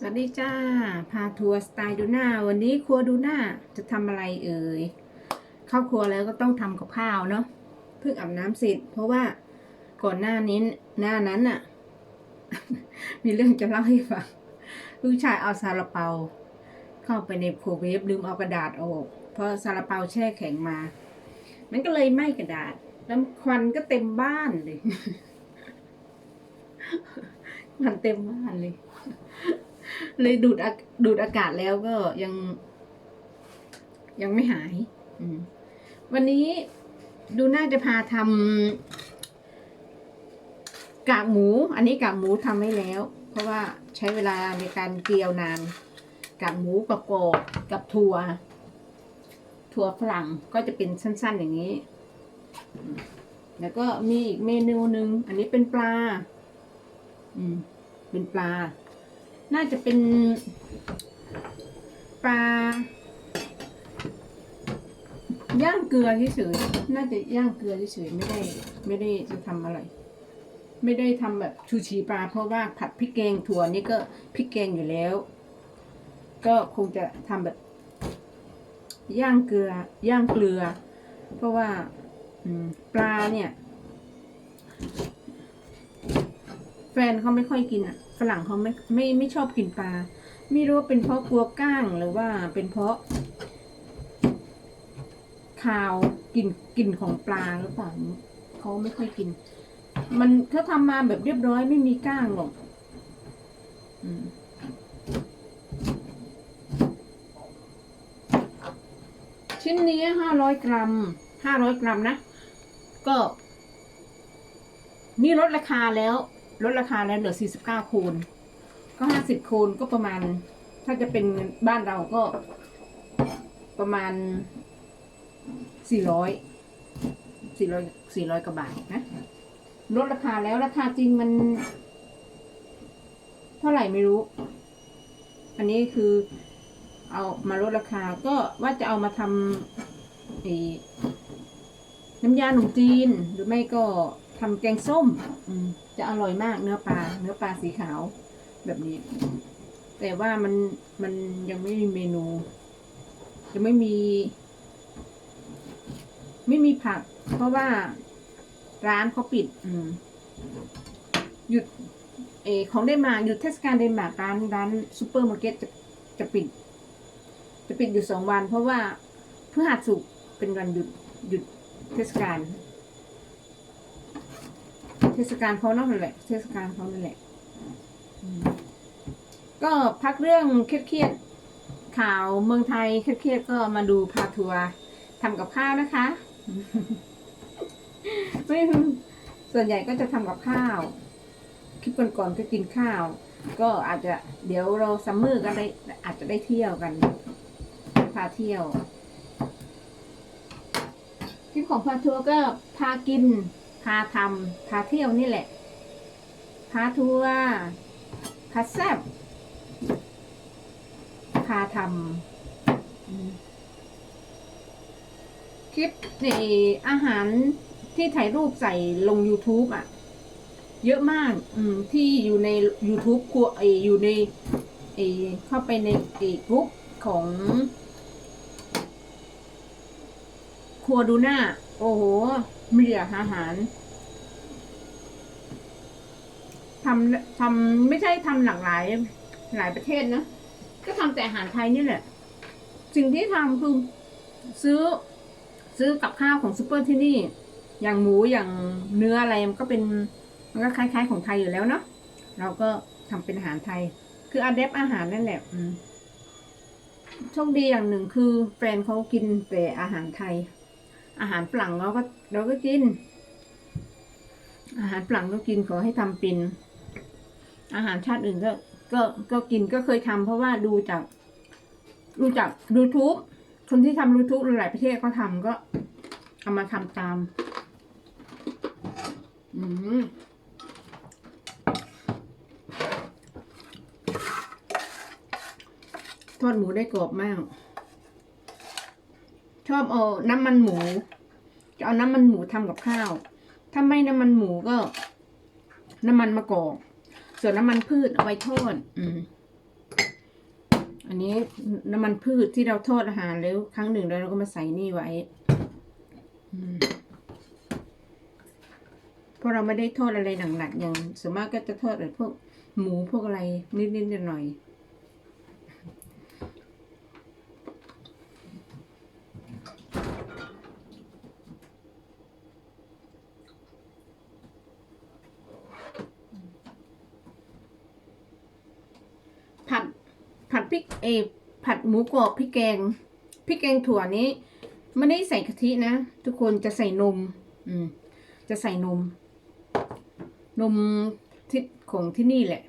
สวัสดีจ้า พาทัวร์สไตล์ดูหน้า วันนี้ครัวดูหน้าจะทำอะไรเอ่ยเข้าครัวแล้วก็ต้องทำกับข้าวเนาะเพิ่งอาบน้ำเสร็จ เพราะว่าก่อนหน้านี้หน้านั้นน่ะมีเรื่องจะเล่าให้ฟังลูกชายเอาซาลาเปา เข้าไปในโครเวฟลืมเอากระดาษออกเพราะซาลาเปาแช่แข็งมา มันก็เลยไหม้กระดาษ แล้วควันก็เต็มบ้านเลยควันเต็มบ้านเลย เลยดูดอาดูดอากาศแล้วก็ยัง ยังไม่หายวันนี้ดูน่าจะพาทำกากหมู อันนี้กากหมูทำไว้แล้ว เพราะว่าใช้เวลาในการเกียวนานกากหมูกับกบกับถั่ว ถั่วฝรั่งก็จะเป็นสั้น ๆอย่างนี้ แล้วก็มีอีกเมนูหนึ่งอันนี้เป็นปลา อืม เป็นปลา น่าจะเป็นปลาย่างเกลือเฉยๆน่าจะย่างเกลือเฉยๆไม่ได้ ไม่ได้จะทำอะไรไม่ได้ทำแบบชูชีปลาเพราะว่าผัดพริกแกงถั่วนี่ก็พริกแกงอยู่แล้ว ก็คงจะทำแบบ ย่างเกลือย่างเกลือ เพราะว่าปลาเนี่ย แฟนเขาไม่ค่อยกินอะ ฝรั่งเขาไม่ไม่ไม่ชอบกินปลา ไม่รู้ว่าเป็นเพราะกลัวก้างหรือว่าเป็นเพราะคาวกลิ่นกลิ่นของปลาหรือเปล่าเขาไม่ค่อยกิน มันเขาทำมาแบบเรียบร้อยไม่มีก้างหรอกอืมชิ้นนี้ห้าร้อยกรัมห้าร้อยกรัมนะ ก็ นี่ลดราคาแล้ว ลดราคาแล้วเหลือ 49 คูณ ก็ 50 คูณก็ประมาณ ถ้าจะเป็นบ้านเราก็ ประมาณ 400 400 400กว่าบาทนะ ลดราคาแล้วราคาจริงมัน เท่าไหร่ไม่รู้ อันนี้คือ เอามาลดราคาก็ว่าจะเอามาทำน้ำยาหนุ่มจีนหรือไม่ก็ ทำแกงส้ม อืมจะอร่อยมากเนื้อปลา เนื้อปลาสีขาว แบบนี้ แต่ว่ามันมันยังไม่มีเมนู จะไม่มี ไม่มีผัก เพราะว่าร้านเขาปิด อืม หยุด เออของเดนมาร์กหยุดเทศกาลเดนมาร์กร้านร้านซูเปอร์มาร์เก็ตจะจะปิด จะปิดอยู่สองวัน เพราะว่าพฤหัสศุกร์เป็นวันหยุดหยุดเทศกาล เทศกาลเขานั่นแหละ เทศกาลเขานั่นแหละ ก็พักเรื่องเครียดๆข่าวเมืองไทยเครียดๆก็มาดูพาทัวร์ทำกับข้าวนะคะไม่ส่วนใหญ่ก็จะทำกับข้าว คลิปก่อนๆก็กินข้าว ก็อาจจะเดี๋ยวเราซัมเมอร์ก็ได้อาจจะได้เที่ยวกัน พาเที่ยว คลิปของพาทัวร์ก็พากินาทำพาเที่ยวนี่แหละ พาทัวร์พาแซบพาทำคลิปในอาหารที่ถ่ายรูปใส่ลง YouTube อะ เยอะมาก อืม ที่อยู่ใน YouTube ครัวไออยู่ในไอเข้าไปในไอกรุ๊ปของ ครัวดูหน้า โอ้โหมีแต่อาหารทำทำไม่ใช่ทำหลากหลาย หลายประเทศนะ ก็ทำแต่อาหารไทยนี่แหละ สิ่งที่ทำคือซื้อซื้อกับข้าวของซูเปอร์ที่นี่ อย่างหมูอย่างเนื้ออะไรมันก็เป็น มันก็คล้ายๆของไทยอยู่แล้วเนาะเราก็ทำเป็นอาหารไทย คืออาเดบอาหารนั่นแหละโชคดีอย่างหนึ่งคือแฟนเขากินแต่อาหารไทย อาหารฝรั่งเราก็เราก็กิน อาหารฝรั่งก็กินขอให้ทำเป็น อาหารชาติอื่นก็ก็ก็กินก็เคยทำเพราะว่าดูจากดูจาก YouTube คนที่ทำ YouTube หลายประเทศเขาทำก็เอามาทำตาม อืมทอดหมูได้กรอบมาก ชอบเอาน้ำมันหมู จะเอาน้ำมันหมูทำกับข้าว ถ้าไม่น้ำมันหมูก็ น้ำมันมะกอก ส่วนน้ำมันพืชเอาไว้ทอด อืม อันนี้น้ำมันพืชที่เราทอดอาหารแล้ว ครั้งหนึ่งแล้วเราก็มาใส่นี่ไว้เพราะเราไม่ได้ทอดอะไรหนักๆอย่างส่วนมากก็จะทอดแบบพวกหมูพวกอะไรนิดๆหน่อยๆ ผัด ผัดพริกเอผัดหมูกรอบพริกแกงพริกแกงถั่วนี้ไม่ได้ใส่กะทินะ ทุกคนจะใส่นม อืม จะใส่นม นมที่ของที่นี่แหละ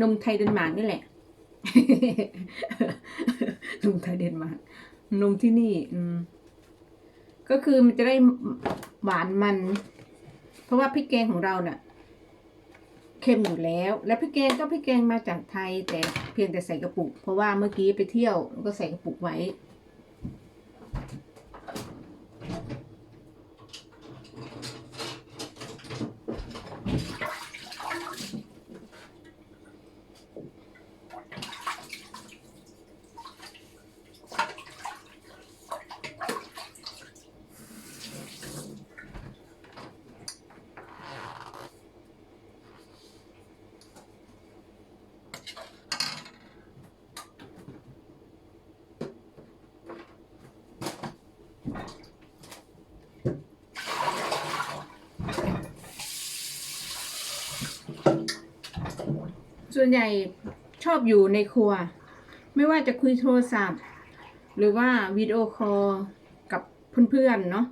นมไทยเดนมาร์กนี่แหละ นมไทยเดนมาร์กนมที่นี่ อืม ก็คือมันจะได้หวานมัน เพราะว่าพริกแกงของเราเนี่ย เค็มอยู่แล้ว และพริกแกงก็พริกแกงมาจากไทยแต่เพียงแต่ใส่กระปุก เพราะว่าเมื่อกี้ไปเที่ยวก็ใส่กระปุกไว้ ส่วนใหญ่ชอบอยู่ในครัว ไม่ว่าจะคุยโทรศัพท์ หรือว่าวิดีโอคอลกับเพื่อนๆเนาะ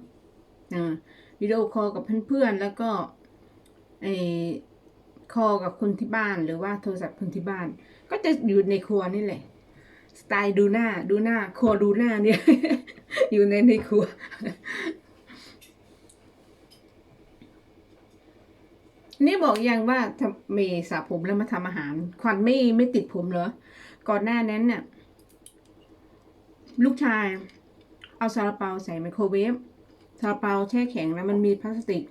อ่าวิดีโอคอลกับเพื่อนๆแล้วก็ไอคอลกับคนที่บ้านหรือว่าโทรศัพท์คนที่บ้าน ก็จะอยู่ในครัวนี่แหละ สไตล์ดูหน้าดูหน้าครัวดูหน้าเนี่ย อยู่ในในครัว นี่บอกยังว่าทำเมย์สระผมแล้วมาทำอาหาร ควันไม่ไม่ติดผมเหรอ ก่อนหน้านั้นเนี่ยลูกชาย เอาซาลาเปาใส่ไมโครเวฟซาลาเปาแช่แข็งแล้วมันมีพลาสติก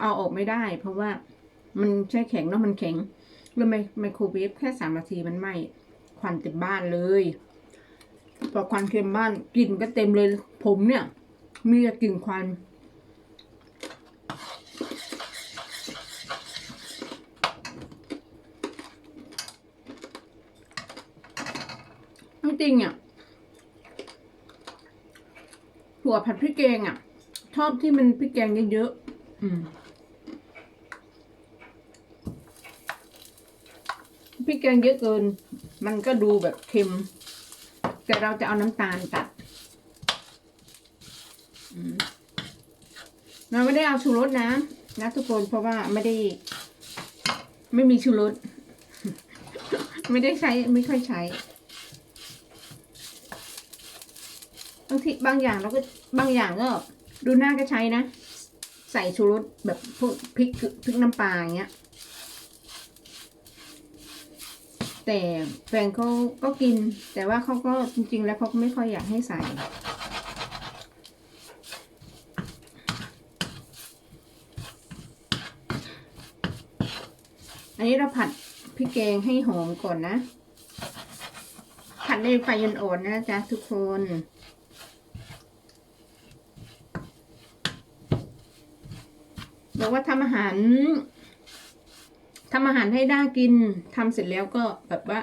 เอาออกไม่ได้ เพราะว่ามันแช่แข็งแล้วมันแข็งแล้วไมไมโครเวฟแค่สามนาทีมันไหม้ควันเต็มบ้านเลยพอควันเต็มบ้านกลิ่นก็เต็มเลยผมเนี่ย มีกลิ่นควัน จริงๆอะถั่วผัดพริกแกงอะ ชอบที่มันพริกแกงเยอะๆอืมพริกแกงเยอะเกิน มันก็ดูแบบเค็ม แต่เราจะเอาน้ำตาลตัดอืมเราไม่ได้เอาชูรสนะ นะทุกคนเพราะว่าไม่ได้ ไม่มีชูรส ไม่ได้ใช้ไม่ค่อยใช้ บาง ทีบางอย่างเราก็บางอย่างก็ดูหน้าก็ใช้นะ ใส่ชูรสแบบพวกพริกพริกน้ำปลาอย่างเงี้ย แต่แฟนเขาก็กิน แต่ว่าเขาก็จริง ๆ แล้วเขาก็ไม่ค่อยอยากให้ใส่อันนี้เราผัดพริกแกงให้หอมก่อนนะ ผัดในไฟอ่อนๆนะจ๊ะทุกคน บอกว่าทำอาหารทำอาหารให้ด้ากินทำเสร็จแล้วก็แบบว่า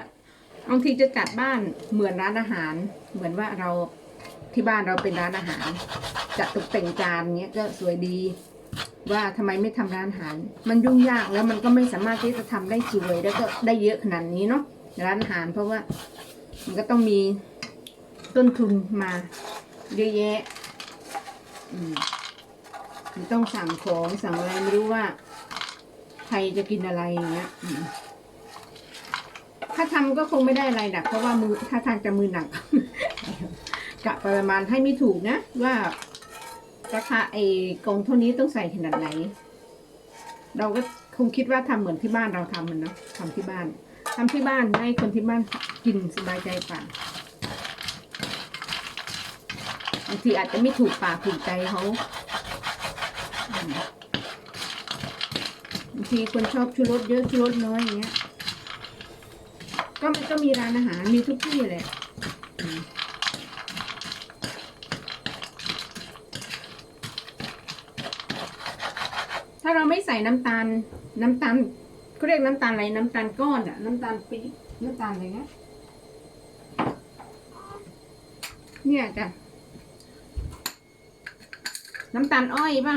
บางทีจะจัดบ้านเหมือนร้านอาหาร เหมือนว่าเราที่บ้านเราเป็นร้านอาหาร จัดตกแต่งจานเงี้ยก็สวยดี ว่าทำไมไม่ทำร้านอาหาร มันยุ่งยากแล้วมันก็ไม่สามารถที่จะทำได้สวยแล้วก็ได้เยอะขนาดนี้เนาะร้านอาหารเพราะว่ามันก็ต้องมีต้นทุนมาเยอะแยะ อืม มันต้องสั่งของสั่งอะไรไม่รู้ว่า ใครจะกินอะไรอย่างเงี้ยถ้าทำก็คงไม่ได้อะไรหนักเพราะว่ามือถ้าทางจะมือหนักกะประมาณให้ไม่ถูกนะ ว่าราคาไอ้กองเท่านี้ต้องใส่ขนาดไหน เราก็คงคิดว่าทำเหมือนที่บ้านเราทำมันเนาะทำที่บ้านทำที่บ้านให้คนที่บ้านกินสบายใจกว่าบางทีอาจจะไม่ถูกปากถูกใจเขา บางทีคนชอบชูรสเยอะชูรสน้อยอย่างเงี้ย ก็มันก็มีร้านอาหารมีทุกที่เลยถ้าเราไม่ใส่น้ำตาล น้ำตาลเขาเรียกน้ำตาลอะไรน้ำตาลก้อนอะน้ำตาลปี๊บน้ำตาลอะไรนะเนี่ยจ้ะน้ำตาลอ้อยป่ะ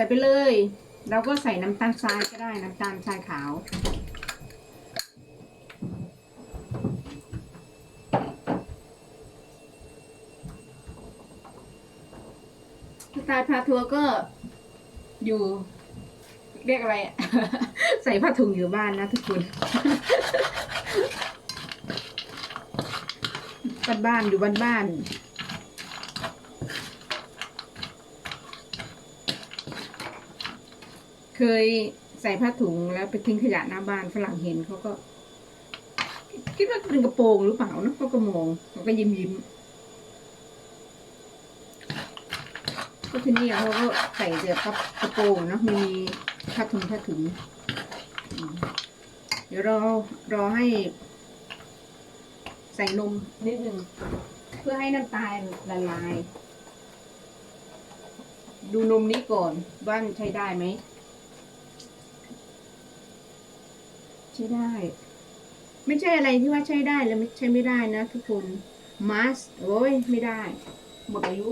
ส่ไปเลยเราก็ใส่น้ำตาลทรายก็ได้น้ำตาลทรายขาว สไตล์พาทัวร์ก็อยู่ เรียกอะไร ใส่ผ้าถุงอยู่บ้านนะทุกคนบ้านบ้านๆอยู่บ้านบ้านๆ เคยใส่ผ้าถุงแล้วไปทิ้งขยะหน้าบ้านฝรั่งเห็นเขาก็ คิดว่าเป็นกระโปรงหรือเปล่านะเขาก็มองเขาก็ยิ้มยิ้มก็ที่นี่เขาก็ใส่แต่กระกระโปรงเนะมีผ้าถุงผ้าถุง เดี๋ยวรอรอให้ ใส่นมนิดนึงเพื่อให้น้ำตาลละลาย ดูนมนี้ก่อนว่ามันใช้ได้ไหม ช้ได้ ไม่ใช่อะไรที่ว่าใช้ได้แล้วไม่ใช้ไม่ได้นะทุกคนมัสโอ้ยไม่ได้ หมดอายุ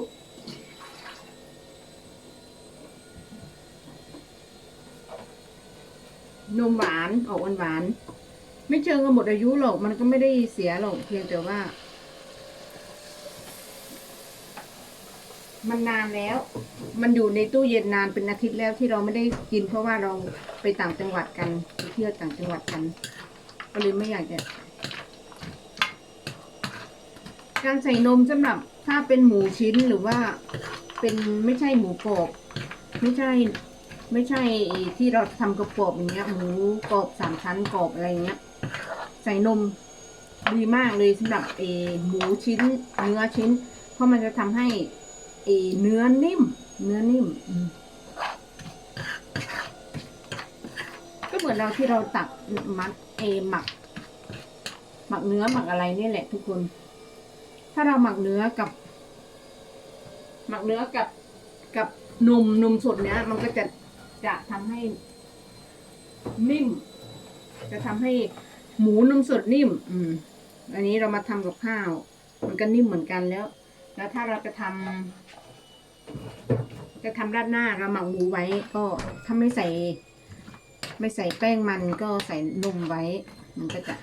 นมหวานออกหวานหวานไม่เชิงกับหมดอายุหรอก มันก็ไม่ได้เสียหรอกเพียงแต่ว่า มันนานแล้ว มันอยู่ในตู้เย็นนานเป็นอาทิตย์แล้วที่เราไม่ได้กิน เพราะว่าเราไปต่างจังหวัดกันไปเที่ยวต่างจังหวัดกัน ก็เลยไม่อยากจะการใส่นมสำหรับถ้าเป็นหมูชิ้นหรือว่าเป็นไม่ใช่หมูกรอบไม่ใช่ ไม่ใช่ที่เราทำกระปอบอย่างเงี้ย หมูกรอบสามชั้นกรอบอะไรเงี้ย ใส่นมดีมากเลยสำหรับเอหมูชิ้นเนื้อชิ้น เพราะมันจะทำให้ เนื้อนิ่ม เนื้อนิ่ม ก็เหมือนเราที่เราตักมัดเอหมัก หมักเนื้อหมักอะไรนี่แหละ ทุกคน ถ้าเราหมักเนื้อกับ หมักเนื้อกับกับนมนมสดเนี้ยมันก็จะจะทำให้นิ่ม จะทำให้หมูนมสดนิ่ม อืม อันนี้เรามาทำกับข้าว มันก็นิ่มเหมือนกันแล้ว แล้วถ้าเราจะทำจะทำราดหน้าเราหมักหมูไว้ก็ถ้าไม่ใส่ ไม่ใส่แป้งมันก็ใส่นมไว้ มันก็จะ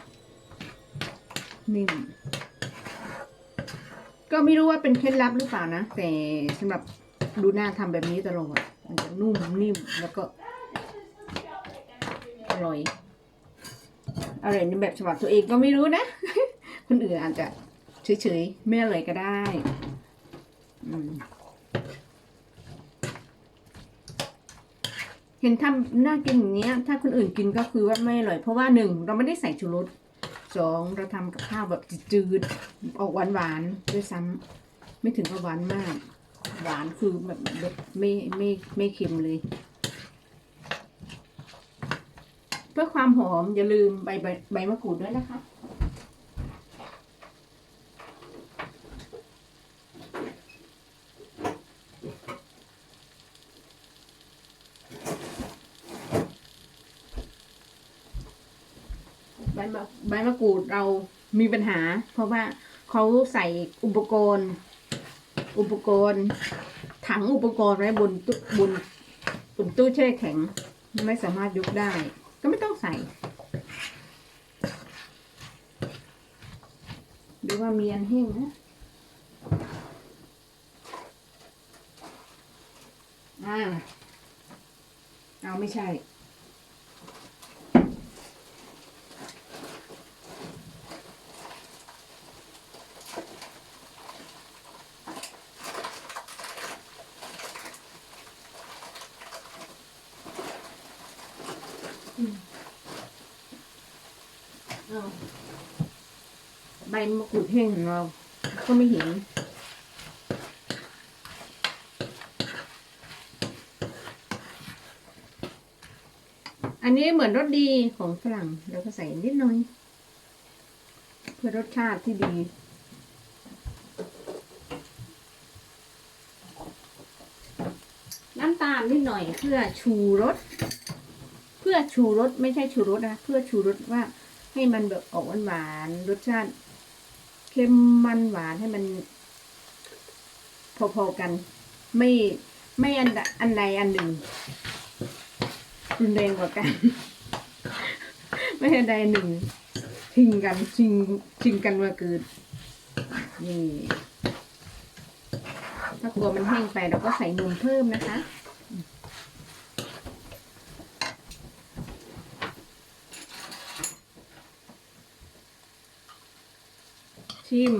นิ่มก็ไม่รู้ว่าเป็นเคล็ดลับหรือเปล่านะ แต่สำหรับดูหน้าทำแบบนี้ตลอดมันจะนุ่มนิ่มแล้วก็อร่อยอร่อยในแบบฉบับตัวเองก็ไม่รู้นะ คนอื่นอาจจะเฉยๆไม่อร่อยก็ได้ เห็นทำน่ากินอย่างเนี้ย ถ้าคนอื่นกินก็คือว่าไม่อร่อย เพราะว่าหนึ่งเราไม่ได้ใส่ชูรสสองเราทำกับข้าวแบบจืดๆออกหวานๆด้วยซ้ำไม่ถึงกับหวานมาก หวานคือแบบแบบไม่ไม่ไม่เค็มเลย เพื่อความหอมอย่าลืมใบใบใบมะกรูดด้วยนะคะ ใบมะใบมะกรูดเรามีปัญหา เพราะว่าเขาใส่อุปกรณ์ อุปกรณ์ ถังอุปกรณ์ไว้บนตู้บนบนตู้แช่แข็ง ไม่สามารถยกได้ ก็ไม่ต้องใส่ดูว่ามีอันแห้งนะอ่าเอาไม่ใช่ ใบมะกรูดแห้งของเรา ก็ไม่เห็น อันนี้เหมือนรสดีของฝรั่งแล้วก็ใส่นิดหน่อย เพื่อรสชาติที่ดีน้ำตาลนิดหน่อยเพื่อชูรส เพื่อชูรสไม่ใช่ชูรสนะ เพื่อชูรสว่า ให้มันแบบออกหวานๆรสชาติเค็มมันหวานให้มัน พอๆกัน ไม่ไม่อันอันใดอันหนึ่งรุนแรงกว่ากัน ไม่อันใดอันหนึ่งชิงกันชิงชิงกันมาเกิดนี่ถ้ากลัวมันแห้งไปเราก็ใส่นมเพิ่มนะคะ ชิม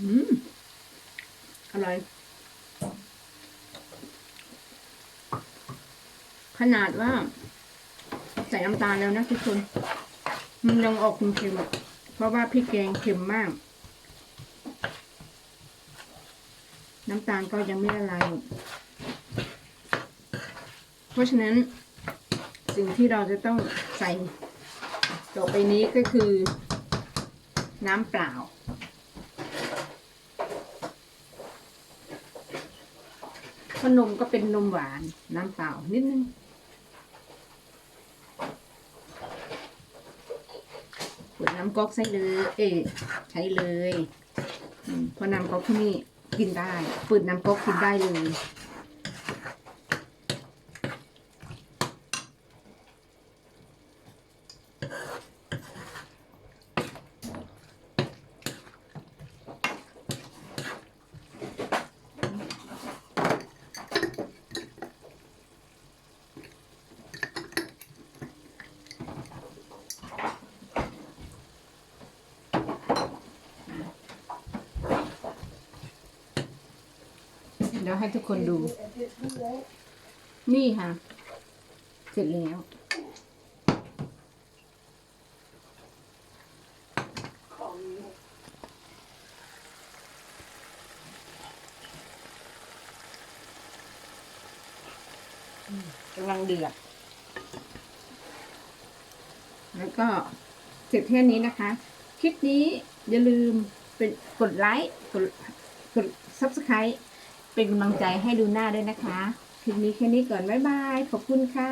อืม อร่อย ขนาดว่า ใส่น้ำตาลแล้วนะทุกคน มันยังออกเค็มๆเพราะว่าพริกแกงเค็มมาก น้ำตาลก็ยังไม่ละลายหมดเพราะฉะนั้น สิ่งที่เราจะต้องใส่ต่อไปนี้ก็คือ น้ำเปล่า ขนมก็เป็นนมหวานน้ำเปล่านิดนึงเปิดน้ำก๊อกใส่เลย เอ๊ใช้เลยเพราะน้ำก๊อกที่นี่กินได้เปิดน้ำก๊อกกินได้เลย เดี๋ยวให้ทุกคนดู นี่ค่ะเสร็จแล้ว กำลังเดือด แล้วก็เสร็จแค่นี้นะคะ คลิปนี้อย่าลืมเป็นกดไลค์ กดกด subscribe เป็นกำลังใจให้ดูหน้าด้วยนะคะคลิปนี้แค่นี้ก่อนบ๊ายบายขอบคุณค่ะ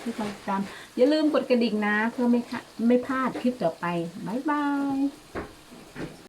ที่ติดตามอย่าลืมกดกระดิ่งนะ เพื่อไม่ไม่พลาดคลิปต่อไปบ๊ายบาย